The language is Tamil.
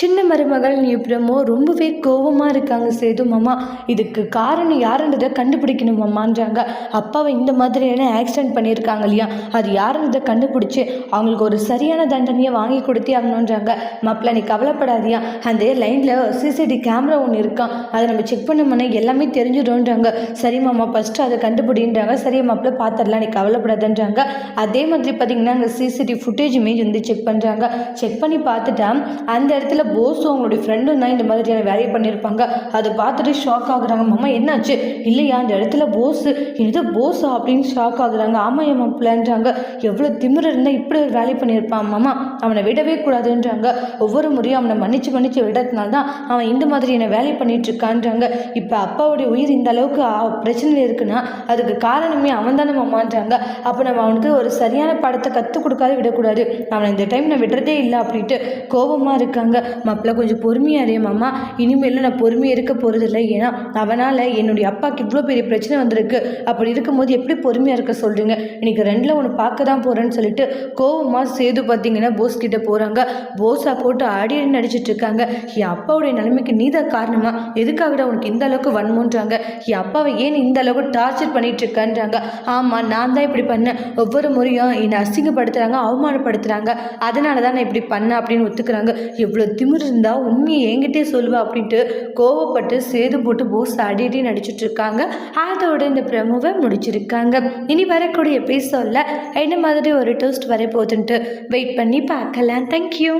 சின்ன மருமகள் பிரமோ ரொம்பவே கோவமாக இருக்காங்க சேது மாமா. இதுக்கு காரணம் யாருன்றதை கண்டுபிடிக்கணும் மாமான்றாங்க. அப்பாவை இந்த மாதிரியான ஆக்சிடென்ட் பண்ணியிருக்காங்க இல்லையா? அது யாருன்றதை கண்டுபிடிச்சி அவங்களுக்கு ஒரு சரியான தண்டனையை வாங்கி கொடுத்தே ஆகணுன்றாங்க மாப்பிள்ள நீ கவலைப்படாதியா. அந்த லைனில் சிசிடி கேமரா ஒன்று இருக்கான் அதை நம்ம செக் பண்ணோம்னா எல்லாமே தெரிஞ்சிடும்ன்றாங்க. சரி மாமா ஃபஸ்ட்டு அதை கண்டுபிடின்றாங்க. சரி மாப்பிள்ள பார்த்துடலாம் நீ கவலைப்படாதன்றாங்க. அதே மாதிரி பார்த்தீங்கன்னா அங்கே சிசிடிவி ஃபுட்டேஜுமே வந்து செக் பண்ணுறாங்க செக் பண்ணி பார்த்துட்டா அந்த இடத்துல போஸ் அவங்களுடைய ஃப்ரெண்டும் தான் இந்த மாதிரியான வேலையை பண்ணியிருப்பாங்க அதை பார்த்துட்டு ஷாக் ஆகுறாங்க. மாமா என்னாச்சு? இல்லையா அந்த இடத்துல போஸ். இது போஸா? அப்படின்னு ஷாக் ஆகுறாங்க. ஆமாம் என் மாப்பிள்ளன்றாங்க எவ்வளோ திமிர இருந்தால் இப்படி ஒரு வேலை பண்ணியிருப்பான் மாமா. அவனை விடவே கூடாதுன்றாங்க. ஒவ்வொரு முறையும் அவனை மன்னிச்சு மன்னிச்சு விடறதுனால தான் அவன் இந்த மாதிரியான வேலை பண்ணிட்டு இருக்கான்றாங்க இப்போ அப்பாவுடைய உயிர் இந்த அளவுக்கு பிரச்சனையில் இருக்குன்னா அதுக்கு காரணமே அவன் தானே மாமான்றாங்க. அப்போ நம்ம அவனுக்கு ஒரு சரியான படத்தை கற்றுக் கொடுக்காத விடக்கூடாது. அவனை இந்த டைம் நான் விடுறதே இல்லை அப்படின்ட்டு கோபமாக இருக்காங்க. மாப்பிள்ள கொஞ்சம் பொறுமையாக இரு மாமா. இனிமேல் நான் பொறுமையாக இருக்க போகிறதில்ல ஏன்னா அவனால் என்னுடைய அப்பாவுக்கு இவ்வளோ பெரிய பிரச்சனை வந்திருக்கு. அப்படி இருக்கும்போது எப்படி பொறுமையாக இருக்க சொல்கிறீங்க இன்னைக்கு ரெண்டில் ஒன்று பார்க்க தான் போகிறேன்னு சொல்லிட்டு கோவமாக சேது பார்த்தீங்கன்னா போஸ் கிட்டே போகிறாங்க போஸாக போட்டு ஆடி ஆடி நடிச்சிட்டு இருக்காங்க. என் அப்பாவுடைய நிலைமைக்கு நீ தான் காரணமா? எதுக்காகடா உனக்கு இந்த அளவுக்கு வன்மோன்றாங்க? என் அப்பாவை ஏன் இந்த அளவுக்கு டார்ச்சர் பண்ணிட்டு இருக்கான்றாங்க? ஆமாம் நான் தான் இப்படி பண்ணேன். ஒவ்வொரு முறையும் என்னை அசிங்கப்படுத்துகிறாங்க அவமானப்படுத்துகிறாங்க அதனால தான் நான் இப்படி பண்ணேன் அப்படின்னு ஒத்துக்கிறாங்க. எவ்வளோ இருந்தால் உண்மையை என்கிட்டே சொல்லுவா அப்படின்ட்டு கோவப்பட்டு சேது போட்டு போஸ் அடி அடி நடிச்சிட்டு இருக்காங்க. அதோட இந்த ப்ரமோவை முடிச்சிருக்காங்க. இனி வரக்கூடிய எபிசோடில் என்ன மாதிரி ஒரு டோஸ்ட் வரப்போகுதுன்ட்டு வெயிட் பண்ணி பார்க்கலாம். தேங்க்யூ